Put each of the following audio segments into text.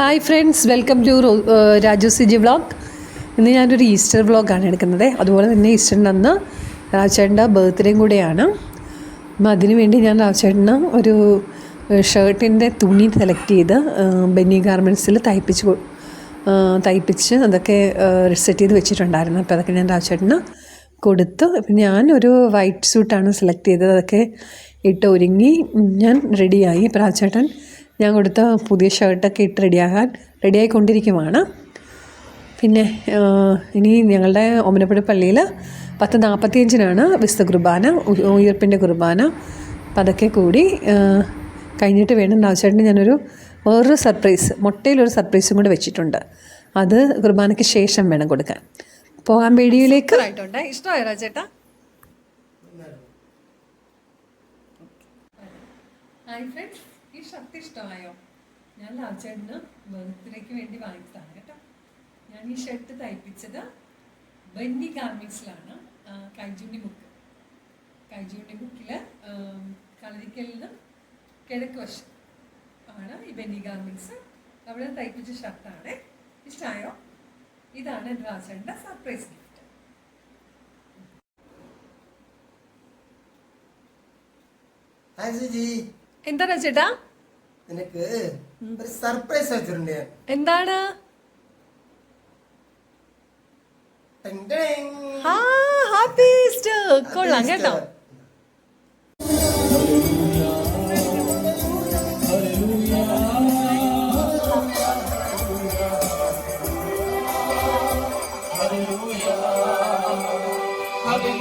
Hi friends welcome to Raju Siji vlog ഇന്ന് ഞാനൊരു Easter വ്ളോഗാണ് എടുക്കുന്നത്. അതുപോലെ തന്നെ ഈസ്റ്ററിന്റെ അന്ന് രാജേട്ടന്റെ ബർത്ത്ഡേയും കൂടെയാണ്. അപ്പം അതിനുവേണ്ടി ഞാൻ രാജേട്ടന് ഒരു ഷർട്ടിന്റെ തുണി സെലക്ട് ചെയ്ത് ബെന്നി ഗാർമെന്റ്സിൽ തയ്പ്പിച്ച് തയ്പ്പിച്ച് അതൊക്കെ സെറ്റ് ചെയ്ത് വെച്ചിട്ടുണ്ടായിരുന്നു. അപ്പോൾ അതൊക്കെ ഞാൻ രാജേട്ടന് കൊടുത്തു അപ്പം ഞാനൊരു വൈറ്റ് സൂട്ടാണ് സെലക്ട് ചെയ്തത്. അതൊക്കെ ഇട്ട് ഒരുങ്ങി ഞാൻ റെഡിയായി. രാജേട്ടൻ ഞാൻ കൊടുത്ത പുതിയ ഷർട്ടൊക്കെ ഇട്ട് റെഡിയാകാൻ റെഡിയായിക്കൊണ്ടിരിക്കുവാണ്. പിന്നെ ഇനി ഞങ്ങളുടെ ഓമനപ്പുഴ പള്ളിയിൽ പത്ത് നാൽപ്പത്തിയഞ്ചിനാണ് വിശുദ്ധ കുർബാന ഉയർപ്പിന്റെ കുർബാന. അപ്പം അതൊക്കെ കൂടി കഴിഞ്ഞിട്ട് വേണം ആവശ്യമായിട്ട് ഞാനൊരു വേറൊരു സർപ്രൈസ് മുട്ടയിലൊരു സർപ്രൈസും കൂടെ വെച്ചിട്ടുണ്ട്. അത് കുർബാനയ്ക്ക് ശേഷം വേണം കൊടുക്കാൻ. പോകാൻ പേടിയിലേക്ക്. ആയിട്ടുണ്ട് ഇഷ്ടമായോ രാജേട്ടാ? ഹായ് ഫ്രണ്ട്സ് ഈ ഷർട്ട് ഇഷ്ടമായോ? ഞാൻ ലാച്ചേട്ടന് ബർത്ത്ഡേക്ക് വേണ്ടി വാങ്ങിച്ചതാണ് കേട്ടോ. ഞാൻ ഈ ഷർട്ട് തയ്പ്പിച്ചത് ബന്നി ഗാർമെന്റ്സിലാണ് കൈജൂണ്ടി മുക്ക് കൈജൂണ്ടി മുക്കിൽ കളരിക്കലിന് കിഴക്ക് വശം ആണ് ഈ ബന്നി ഗാർമെന്റ്സ് അവിടെ തയ്പ്പിച്ച ഷർട്ടാണ് ഇഷ്ടമായോ ഇതാണ് ഡ്രാസറിന്റെ സർപ്രൈസ് ഗിഫ്റ്റ് എന്താ രാജേട്ടാ നിനക്ക് ഒരു സർപ്രൈസ് വെച്ചിട്ടുണ്ട് എന്താണ്? Happy Easter. കൊള്ളാം കേട്ടോ. ഇവിടെ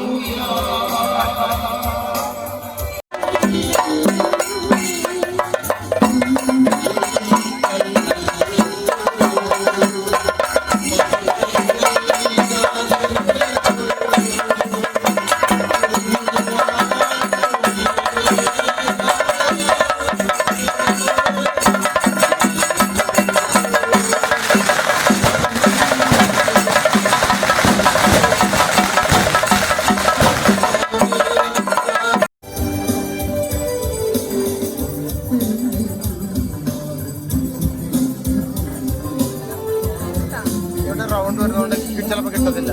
റൗണ്ട് വരുന്നതുകൊണ്ട് ചിലപ്പോൾ കിട്ടത്തില്ല.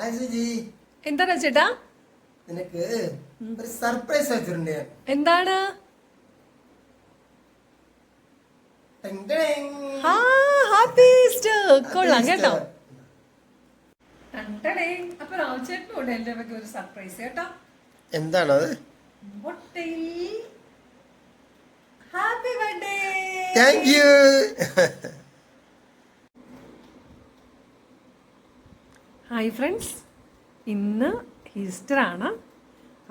കൂടുതലാണോ ചേട്ടാ? നിനക്ക് ഒരു സർപ്രൈസ് വെച്ചിട്ടുണ്ട് ഞാൻ. എന്താണ്? Happy Easter. കൊള്ളാം കേട്ടോ. അപ്പൊ രാജേട്ടനോട് എന്റെ വക ഒരു സർപ്രൈസ് കേട്ടോ. എന്താണത് happy birthday. Thank you. Hi friends ഇന്ന് ഈസ്റ്റർ ആണ്.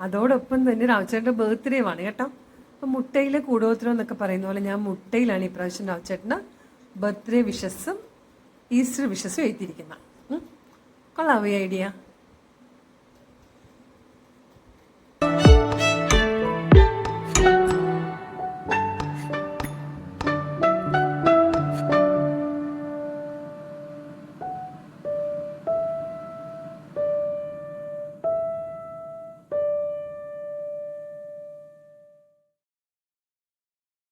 അതോടൊപ്പം തന്നെ രാവച്ചേട്ടന്റെ ബർത്ത്ഡേ ആണ് കേട്ടോ. അപ്പം മുട്ടയിലെ കൂടോത്രം എന്നൊക്കെ പറയുന്ന പോലെ ഞാൻ മുട്ടയിലാണ് ഈ പ്രാവശ്യം രാജേട്ടന്റെ ബർത്ത്ഡേ വിഷസും ഈസ്റ്റർ വിഷസും എഴുതിയിരിക്കുന്നത്. കൊള്ളാവോ ഐഡിയ